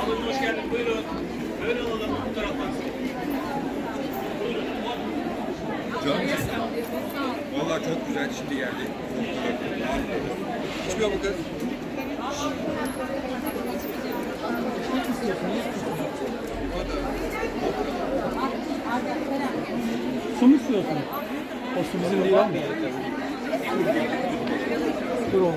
Alın hoş geldin. Buyurun. Böyle alalım bu taraftan. Vallahi çok güzel şimdi geldi. İçmiyor mu kız? Su mu istiyorsun? O su bizim değil ama. Dur oğlum.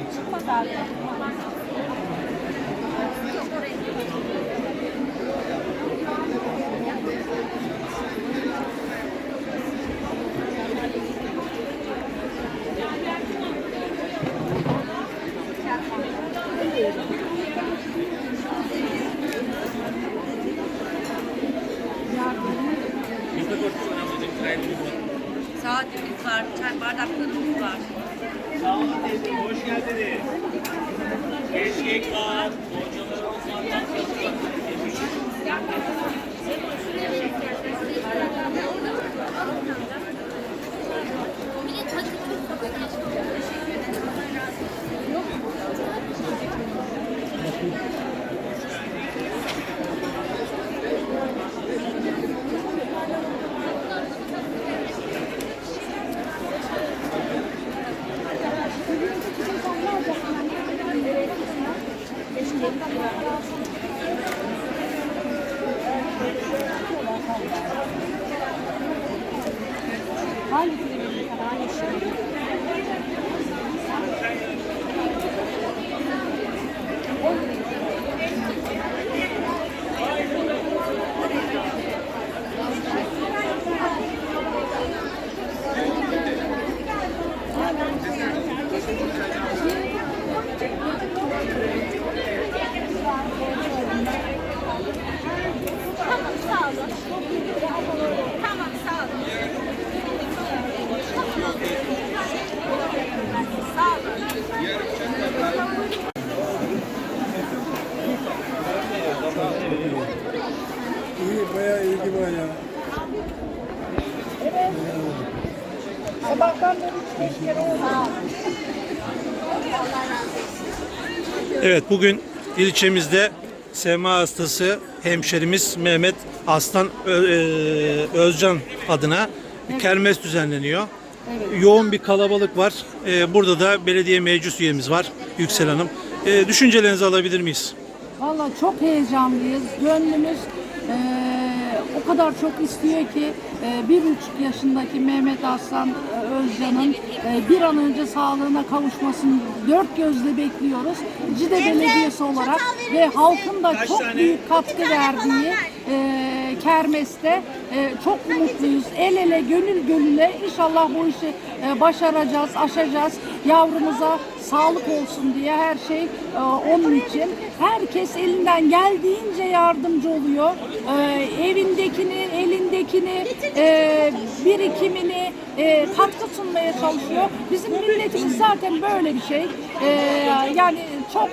Saatimiz var, çay bardaklarımız var. Sağ olun teyzeciğim. Hoş geldiniz. Keşkek var. Poğaçalarımız var. İyi, bayağı ilgi var ya. Evet bugün ilçemizde SMA hastası hemşerimiz Mehmet Aslan Ö- e, Özcan adına bir kermes düzenleniyor. Yoğun bir kalabalık var. E, Burada da belediye meclis üyemiz var Yüksel Hanım. E, Düşüncelerinizi alabilir miyiz? Valla çok heyecanlıyız. Gönlümüz eee, o kadar çok istiyor ki eee, bir buçuk yaşındaki Mehmet Aslan eee, Özcan'ın eee, bir an önce sağlığına kavuşmasını dört gözle bekliyoruz. Cide Belediyesi olarak ve halkın da çok büyük katkı verdiği eee kermeste eee, çok mutluyuz. El ele, gönül gönüle inşallah bu işi eee, başaracağız, aşacağız. Yavrumuza sağlık olsun diye her şey eee, onun için. Herkes elinden geldiğince yardımcı oluyor. Eee, evindekini, elindekini, eee, birikimini katkı sunmaya çalışıyor. Bizim milletimiz zaten böyle bir şey. Yani çok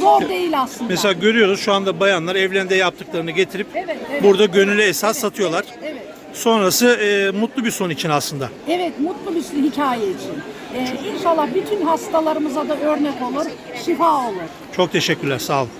zor değil aslında. Mesela görüyoruz şu anda bayanlar evlerinde yaptıklarını getirip Evet, evet. burada gönüle esas satıyorlar. Evet. Sonrası e, mutlu bir son için aslında. Evet, mutlu bir hikaye için. Ee, inşallah bütün hastalarımıza da örnek olur, şifa olur. Çok teşekkürler sağ olun.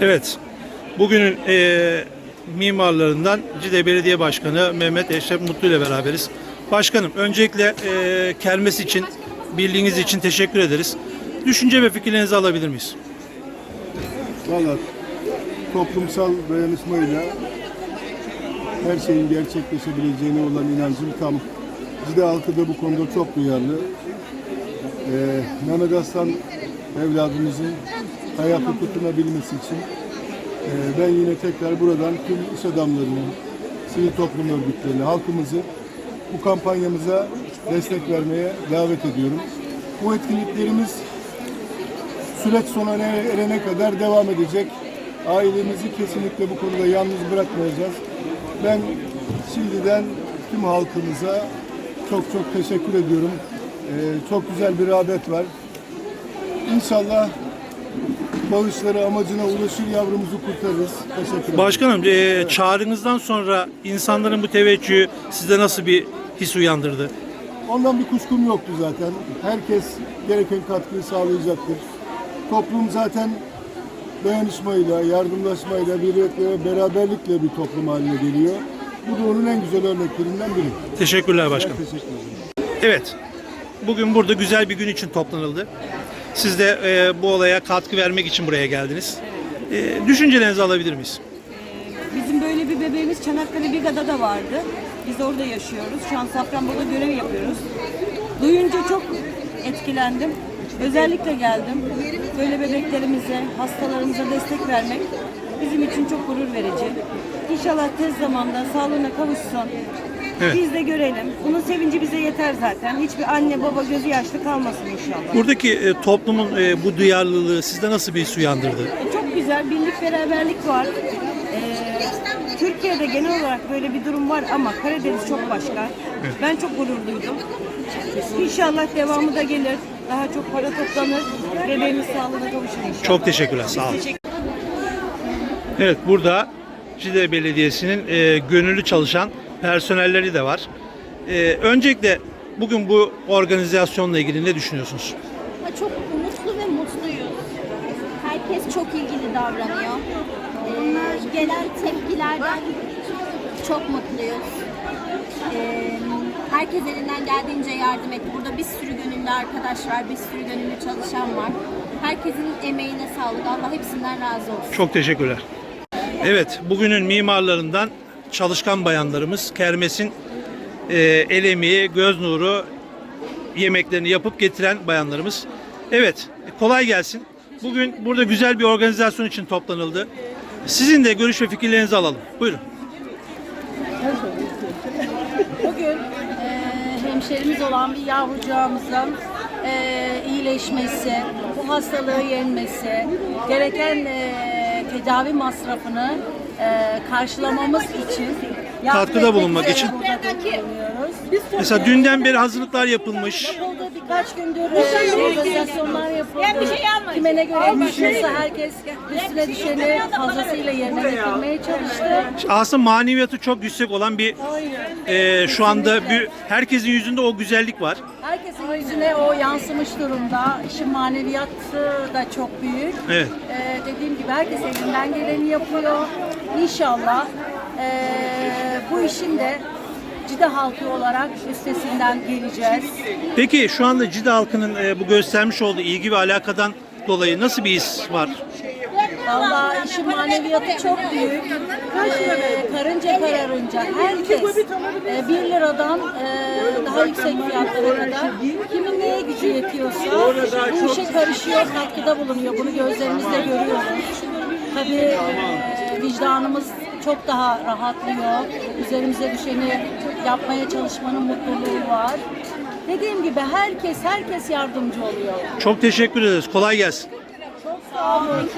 Evet. Bugünün eee, mimarlarından Cide Belediye Başkanı Mehmet Eşref Mutlu ile beraberiz. Başkanım öncelikle e, kermes için, bildiğiniz için teşekkür ederiz. Düşünce ve fikirlerinizi alabilir miyiz? Valla toplumsal dayanışmayla her şeyin gerçekleşebileceğine olan inancım tam. Cide halkı da bu konuda çok duyarlı. Ee, Mehmet Aslan evladımızın hayata tutunabilmesi için e, ben yine tekrar buradan tüm iş adamlarını, sivil toplum örgütlerini, halkımızı bu kampanyamıza destek vermeye davet ediyorum. Bu etkinliklerimiz süreç sona erene kadar devam edecek. Ailemizi kesinlikle bu konuda yalnız bırakmayacağız. Ben şimdiden tüm halkımıza çok çok teşekkür ediyorum. Ee, çok güzel bir rağbet var. İnşallah bağışları amacına ulaşır yavrumuzu kurtarırız. Teşekkür ederim. Başkanım e, çağrınızdan sonra insanların bu teveccühü sizde nasıl bir his uyandırdı? Ondan bir kuşkum yoktu zaten. Herkes gereken katkıyı sağlayacaktır. Toplum zaten dayanışmayla, yardımlaşmayla, birlikte ve beraberlikle bir toplum haline geliyor. Bu da onun en güzel örneklerinden biri. Teşekkürler başkanım. Teşekkür ederim. Evet. Bugün burada güzel bir gün için toplanıldı. Siz de e, bu olaya katkı vermek için buraya geldiniz. E, düşüncelerinizi alabilir miyiz? Bizim böyle bir bebeğimiz Çanakkale Biga'da da vardı. Biz orada yaşıyoruz. Şu an Safranbolu'da görev yapıyoruz. Duyunca çok etkilendim. Özellikle geldim. Böyle bebeklerimize, hastalarımıza destek vermek bizim için çok gurur verici. İnşallah tez zamanda sağlığına kavuşsun. Evet. Biz de görelim. Bunun sevinci bize yeter zaten. Hiçbir anne baba gözü yaşlı kalmasın inşallah. Buradaki e, toplumun e, bu duyarlılığı sizde nasıl bir his uyandırdı? Çok güzel birlik beraberlik var. Ee, Türkiye'de genel olarak böyle bir durum var ama Karadeniz çok başka. Ben çok gurur duydum. İnşallah devamı da gelir. Daha çok para toplanır. Bebeğimiz sağlığına kavuşur inşallah. Çok teşekkürler. Sağ olun. Evet burada Cide Belediyesi'nin e, gönüllü çalışan personelleri de var. E, öncelikle bugün bu organizasyonla ilgili ne düşünüyorsunuz? Çok umutlu ve mutluyuz. Herkes çok ilgili davranıyor. Ee, gelen tepkilerden çok mutluyuz. Ee, herkes elinden geldiğince yardım etti. Burada bir sürü gönüllü arkadaş var, bir sürü gönüllü çalışan var. Herkesin emeğine sağlık. Allah hepsinden razı olsun. Çok teşekkürler. Evet, bugünün mimarlarından çalışkan bayanlarımız Kermes'in e, el emeği, göz nuru yemeklerini yapıp getiren bayanlarımız. Evet, kolay gelsin. Bugün burada güzel bir organizasyon için toplanıldı. Sizin de görüş ve fikirlerinizi alalım. Buyurun. Bugün eee, hemşerimiz olan bir yavrucağımızın eee, iyileşmesi, bu hastalığı yenmesi, gereken eee, tedavi masrafını eee, karşılamamız için yardım Katkıda etmek bulunmak üzere için. burada bulunuyoruz. Biz Mesela dünden beri hazırlıklar yapılmış. Yapıldı birkaç gündür eee, organizasyonlar yapıldı. Kime ne göre düşünürse herkes üstüne düşeni fazlasıyla yerine getirmeye çalıştı. Aslında maneviyatı çok yüksek olan bir e, şu anda bir, herkesin yüzünde o güzellik var. Herkesin yüzüne o yansımış durumda. İşin maneviyatı da çok büyük. Evet. Ee, dediğim gibi herkes elinden geleni yapıyor. İnşallah ee, bu işin de Cide halkı olarak üstesinden geleceğiz. Peki şu anda Cide halkının e, bu göstermiş olduğu ilgi ve alakadan dolayı nasıl bir his var? Vallahi işin maneviyatı çok büyük. Ee, karınca kararınca herkes e, 1 liradan e, daha yüksek fiyatlara kadar kimin neye gücü yetiyorsa bu işe karışıyor, katkıda bulunuyor. Bunu gözlerimizle görüyoruz. Tabii e, vicdanımız çok daha rahatlıyor. Üzerimize düşeni yapmaya çalışmanın mutluluğu var. Dediğim gibi herkes herkes yardımcı oluyor. Çok teşekkür ederiz. Kolay gelsin. Çok sağ olun.